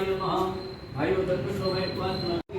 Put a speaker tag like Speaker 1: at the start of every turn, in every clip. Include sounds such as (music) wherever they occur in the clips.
Speaker 1: શિવાય નમઃ ભાઈઓ દર્શનો ભાઈ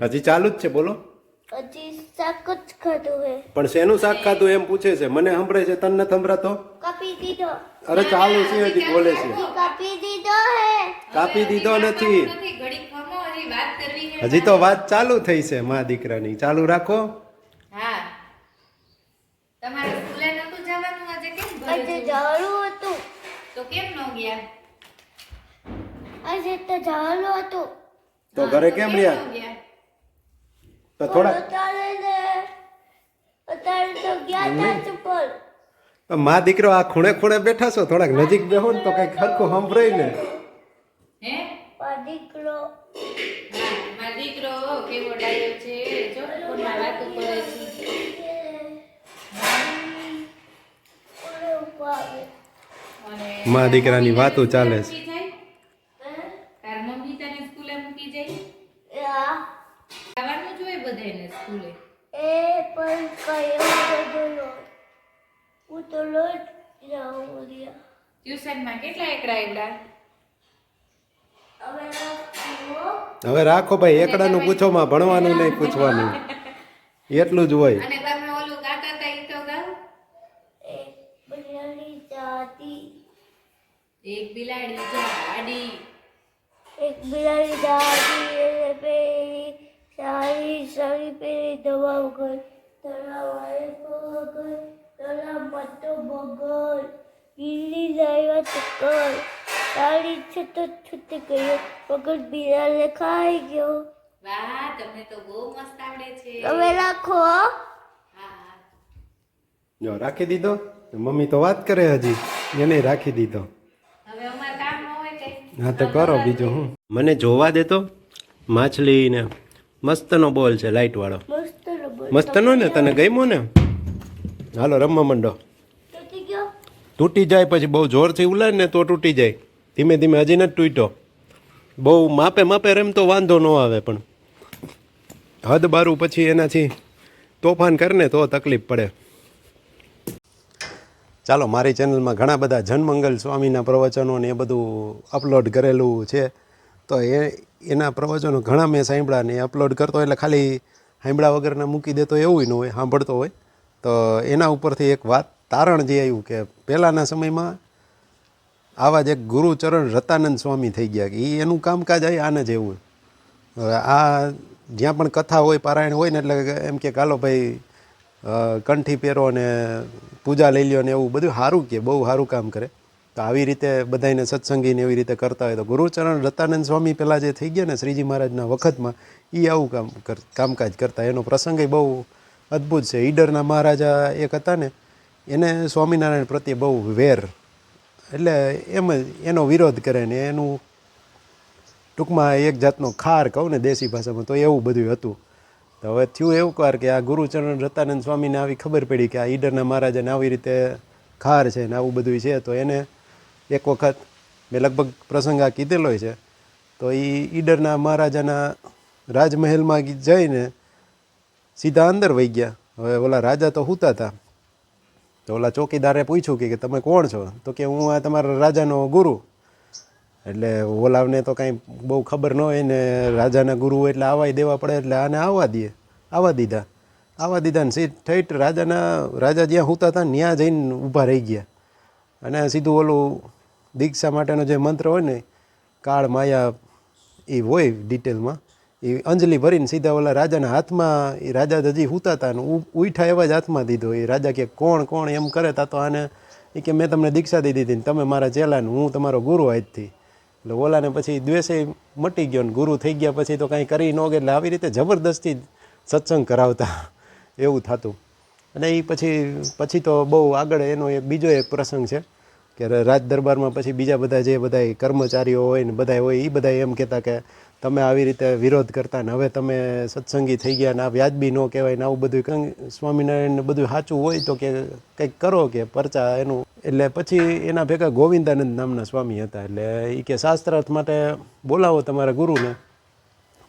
Speaker 2: હજી ચાલુ જ છે બોલો.
Speaker 3: હજી શાક જ ખાધું હે.
Speaker 2: પણ શેનું શાક ખાધું એમ પૂછે છે? મને સંભળે છે તને સંભળાતો
Speaker 3: કાપી દીધો.
Speaker 2: અરે ચાલુ છે હજી બોલે છે.
Speaker 3: કાપી દીધો હે.
Speaker 2: કાપી દીધો નથી.
Speaker 4: હજી વાત કરવી છે
Speaker 2: હજી તો વાત ચાલુ થઈ છે મા દીકરાની. ચાલુ રાખો.
Speaker 4: હા. તમારે સ્કૂલે નતું જવાનું આજે કેમ
Speaker 3: આજે જવાનું હતું.
Speaker 4: તો કેમ ન ગયા?
Speaker 3: આજે તો જવાનું હતું.
Speaker 2: તો ઘરે કેમ રહ્યા?
Speaker 4: ગયા?
Speaker 2: તો થોડા મા દીકરો આ ખૂણે ખૂણે બેઠા છો થોડાક નજીક બેહો ને તો કંઈક ખરખું સંભળાય ને.
Speaker 3: દીકરો.
Speaker 4: દીકરો કેવો ડાયો છે? જો ફોનમાં કરે છે.
Speaker 3: ઓલે ઉપર આવે.
Speaker 4: અને
Speaker 2: મા દીકરાની વાતો ચાલે છે.
Speaker 4: ટ્યુશનમાં કેટલા એકડા એકડા
Speaker 3: હવે રાખો
Speaker 2: હવે રાખો ભાઈ એકડાનું પૂછો માં ભણવાનું નહીં પૂછવાનું. (laughs) એટલું જ હોય.
Speaker 4: અને તમે ઓલું ગાતા હતા ઈ તો ગાઓ
Speaker 3: એક બિલાડી જાતી.
Speaker 4: એક બિલાડી જાડી.
Speaker 3: એક બિલાડી જાતી પેરી સારી સારી પેરી દવા વગર તળાવ વગર તળાવમાં તો બગર બિલ્લી લાવ્યા ચક્કર તાળી છત છૂટ ગયો. પગડ બિલાડે ખાઈ ગયો.
Speaker 4: વાહ તમને તો બહુ મસ્ત આવડે છે.
Speaker 3: તમે રાખો
Speaker 4: હા. હા
Speaker 2: જો રાખી દીધો? મમ્મી તો વાત કરે હજી. એને રાખી દીધો.
Speaker 4: હવે અમારે કામ હોય
Speaker 2: હા તો કરો બીજો હું. મને જોવા દેતો માછલી ને મસ્તનો બોલ છે લાઈટ વાળો મસ્તનો ને? તને ગમ્યો ને? હાલો રમવા માંડો.
Speaker 3: તૂટી
Speaker 2: જાય પછી બહુ જોરથી ઉલાય ને તો તૂટી જાય. ધીમે ધીમે હજી નથી તૂટ્યો. બહુ માપે માપે રમતો વાંધો ન આવે પણ. હદ બારું પછી એનાથી તોફાન કરીને તો તકલીફ પડે. ચાલો, મારી ચેનલમાં ઘણા બધા જનમંગલ સ્વામીના પ્રવચનો ને એ બધું અપલોડ કરેલું છે. તો એ, એના પ્રવચનો ઘણા મેં સાંભળ્યા ને અપલોડ કરતો એટલે ખાલી સાંભળ્યા વગરના મૂકી દેતો એવું ન હોય, સાંભળતો હોય. તો એના ઉપરથી એક વાત તારણ જે આવ્યું કે પહેલાંના સમયમાં આવા જ એક ગુરુચરણ રતાનંદ સ્વામી થઈ ગયા કે એ એનું કામકાજ આવી આને જેવું. હવે આ જ્યાં પણ કથા હોય, પારાયણ હોય ને એટલે એમ કે કાલો ભાઈ કંઠી પહેરો ને પૂજા લઈ લ્યો ને એવું બધું સારું કે, બહુ સારું કામ કરે. તો આવી રીતે બધાને સત્સંગીને એવી રીતે કરતા હોય તો ગુરુચરણ રતાનંદ સ્વામી પહેલાં જે થઈ ગયા ને શ્રીજી મહારાજના વખતમાં એ આવું કામ કામકાજ કરતા. એનો પ્રસંગ બહુ અદ્ભુત છે. ઈડરના મહારાજા એક હતા ને એને સ્વામિનારાયણ પ્રત્યે બહુ વેર. એટલે એમ જ એનો વિરોધ કરે ને એનું ટૂંકમાં એક જાતનો ખાર કહું ને દેશી ભાષામાં તો એવું બધું હતું. તો હવે થયું એવું કાર કે આ ગુરુચરણ રતાનંદ સ્વામીને આવી ખબર પડી કે આ ઈડરના મહારાજાને આવી રીતે ખાર છે ને આવું બધું છે. તો એને એક વખત મેં લગભગ પ્રસંગ આ કીધેલો છે. તો એ ઈડરના મહારાજાના રાજમહેલમાં જઈને સીધા અંદર વહી ગયા. હવે ઓલા રાજા તો સૂતા હતા તો ઓલા ચોકીદારે પૂછ્યું કે તમે કોણ છો? તો કે હું આ તમારા રાજાનો ગુરુ. એટલે ઓલાને તો કાંઈ બહુ ખબર ન હોય ને રાજાના ગુરુ એટલે આવાય દેવા પડે એટલે આને આવવા દઈએ આવવા દીધા. આવવા દીધા ને સીટ ઠેઠ રાજાના રાજા જ્યાં સૂતા હતા ત્યાં જઈને ઊભા રહી ગયા. અને સીધું ઓલું દીક્ષા માટેનો જે મંત્ર હોય ને, કાળ માયા એ હોય ડિટેલમાં એ અંજલિ ભરીને સીધા ઓલા રાજાના હાથમાં, એ રાજા હજી હુતા હતા ને ઉઠા એવા જ હાથમાં દીધો. એ રાજા કે, કોણ કોણ એમ કરે તા તો આને? એ કે, મેં તમને દીક્ષા દીધી હતી ને તમે મારા ચેલાને હું તમારો ગુરુ આજથી એટલે ઓલાને પછી દ્વેષે મટી ગયો ને ગુરુ થઈ ગયા પછી તો કાંઈ કરી ન ગયા એટલે આવી રીતે જબરદસ્તી સત્સંગ કરાવતા. એવું થતું. અને એ પછી પછી તો બહુ આગળ એનો એક બીજો એક પ્રસંગ છે. કે રાજ દરબારમાં પછી બીજા બધા જે બધા કર્મચારીઓ હોય ને બધા હોય એ બધા એમ કહેતા કે તમે આવી રીતે વિરોધ કરતા ને હવે તમે સત્સંગી થઈ ગયા ને આ વ્યાજબી ન કહેવાય ને આવું બધું કંઈ સ્વામિનારાયણ ને બધું સાચું હોય તો કે કંઈક કરો કે પરચા એનું. એટલે પછી એના ભેગા ગોવિંદાનંદ નામના સ્વામી હતા એટલે એ કે શાસ્ત્રાર્થ માટે બોલાવો તમારા ગુરુને.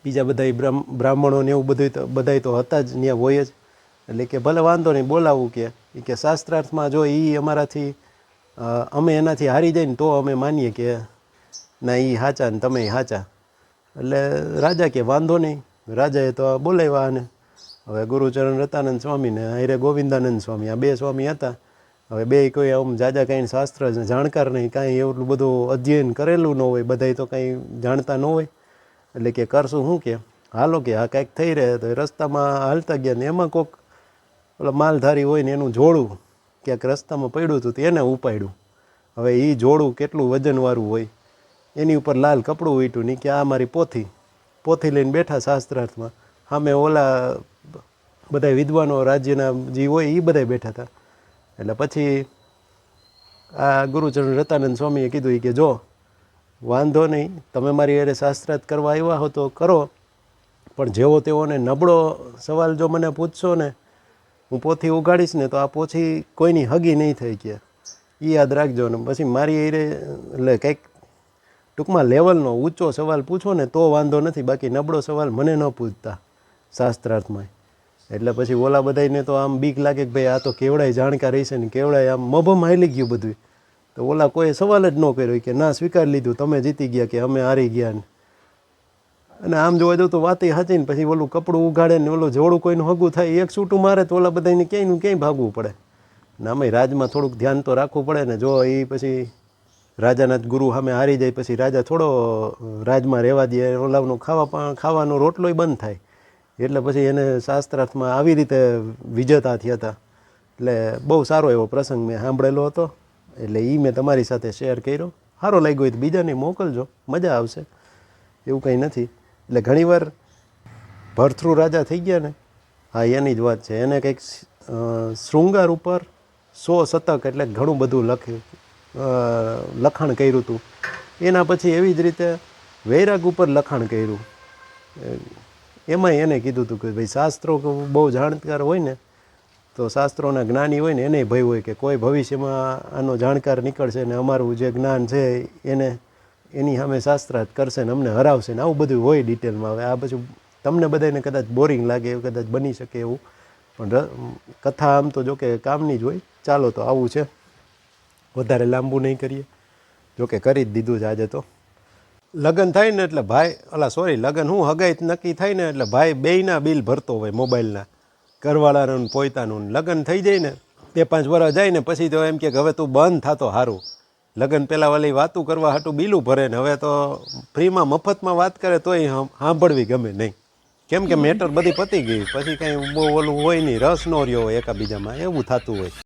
Speaker 2: બીજા બધા બ્રાહ્મ બ્રાહ્મણો ને એવું બધું તો, બધાય તો હતા જ ત્યાં હોય જ. એટલે કે ભલે વાંધો નહીં, બોલાવું કે. એ કે શાસ્ત્રાર્થમાં જો એ અમારાથી અમે એનાથી હારી જઈને તો અમે માનીએ કે ના એ હાચા ને તમે હાચા. એટલે રાજા કે વાંધો નહીં. રાજાએ તો બોલાવ્યા આને હવે ગુરુચરણ રતાનંદ સ્વામીને અરે ગોવિંદાનંદ સ્વામી, આ બે સ્વામી હતા. હવે બે કોઈ આમ જાજા કાંઈ શાસ્ત્ર જાણકાર નહીં કાંઈ એવું બધું અધ્યયન કરેલું ન હોય, બધાય તો કાંઈ જાણતા ન હોય. એટલે કે કરશું શું કે, હાલો કે આ કાંઈક થઈ રહે તો રસ્તામાં હાલતા ગયા ને એમાં કોક ઓલા માલધારી હોય ને એનું જોડું ક્યાંક રસ્તામાં પડ્યું હતું તો એને ઉપાડ્યું. હવે એ જોડું કેટલું વજનવાળું હોય. એની ઉપર લાલ કપડું વીટ્યું નહીં કે આ મારી પોથી. પોથી લઈને બેઠા શાસ્ત્રાર્થમાં. સામે ઓલા બધા વિદ્વાનો રાજ્યના જે હોય એ બધા બેઠા હતા. એટલે પછી આ ગુરુચરણ રતાનંદ સ્વામીએ કીધું કે જો, વાંધો નહીં, તમે મારી અરે શાસ્ત્રાર્થ કરવા આવ્યા હો તો કરો. પણ જેવો તેઓને નબળો સવાલ જો મને પૂછશો ને હું પોથી ઉગાડીશ ને તો આ પોથી કોઈની હગી નહીં થઈ કે. એ યાદ રાખજો ને પછી મારી હારે એટલે કંઈક ટૂંકમાં લેવલનો ઊંચો સવાલ પૂછો ને તો વાંધો નથી, બાકી નબળો સવાલ મને ન પૂછતા શાસ્ત્રાર્થમાં. એટલે પછી ઓલા બધાને તો આમ બીક લાગે કે ભાઈ આ તો કેવડાય જાણકાર હશે ને કેવડાય, આમ મભમ હાલી ગયું બધું તો ઓલા કોઈ સવાલ જ ન કર્યો કે ના સ્વીકારી લીધું, તમે જીતી ગયા કે અમે હારી ગયા ને. અને આમ જોવા જાઉં તો વાત સાચી ને પછી ઓલું કપડું ઉઘાડે ને ઓલું જોડું કોઈનું હગું થાય, એક છૂટું મારે તો ઓલા બધાને ક્યાંયનું ક્યાંય ભાગવું પડે. ને અમે રાજમાં થોડુંક ધ્યાન તો રાખવું પડે ને જો એ પછી રાજાના જ ગુરુ સામે હારી જાય, પછી રાજા થોડો રાજમાં રહેવા દે ઓલાનું ખાવા ખાવાનો રોટલોય બંધ થાય. એટલે પછી એને શાસ્ત્રાર્થમાં આવી રીતે વિજેતા થયા હતા. એટલે બહુ સારો એવો પ્રસંગ મેં સાંભળેલો હતો. એટલે એ મેં તમારી સાથે શેર કર્યો. સારો લાગ્યો હોય તો બીજાને મોકલજો, મજા આવશે. એવું કંઈ નથી. એટલે ઘણીવાર ભરથ્રુ રાજા થઈ ગયા ને, હા, એની જ વાત છે. એને કંઈક શૃંગાર ઉપર સો શતક એટલે ઘણું બધું લખ્યું લખાણ કર્યું હતું એના પછી એવી જ રીતે વૈરાગ ઉપર લખાણ કર્યું. એમાં એને કીધું હતું કે ભાઈ શાસ્ત્રો બહુ જાણકાર હોય ને, તો શાસ્ત્રોના જ્ઞાની હોય ને, એને ભય હોય કે કોઈ ભવિષ્યમાં આનો જાણકાર નીકળશે ને અમારું જે જ્ઞાન છે એને એની સામે શાસ્ત્રાર્થ કરશે ને અમને હરાવશે ને આવું બધું હોય ડિટેલમાં હવે આ બધું તમને બધાને કદાચ બોરિંગ લાગે એવું, કદાચ બની શકે એવું. પણ કથા આમ તો જો કે કામની જ હોય. ચાલો તો આવું છે. વધારે લાંબુ નહીં કરીએ. જોકે કરી જ દીધું જ આજે તો. લગ્ન થાય ને એટલે ભાઈ, અલા સોરી લગ્ન હું હગાઈ નક્કી થાય ને એટલે ભાઈ બેયના બિલ ભરતો હોય મોબાઈલના. ઘરવાળાનું પોતાનું લગ્ન થઈ જાય ને બે પાંચ વર્ષ જાય ને પછી તો એમ કે હવે તું બંધ થતો સારું લગ્ન પહેલાં વાલી વાતું કરવા હાટું બિલું ભરે ને હવે તો ફ્રીમાં મફતમાં વાત કરે તોય સાંભળવી ગમે નહીં. કેમ કે મેટર બધી પતી ગઈ. પછી કાંઈ બહુ ઓલું હોય નહીં, રસ નો રહ્યો હોય એકાબીજામાં, એવું થતું હોય.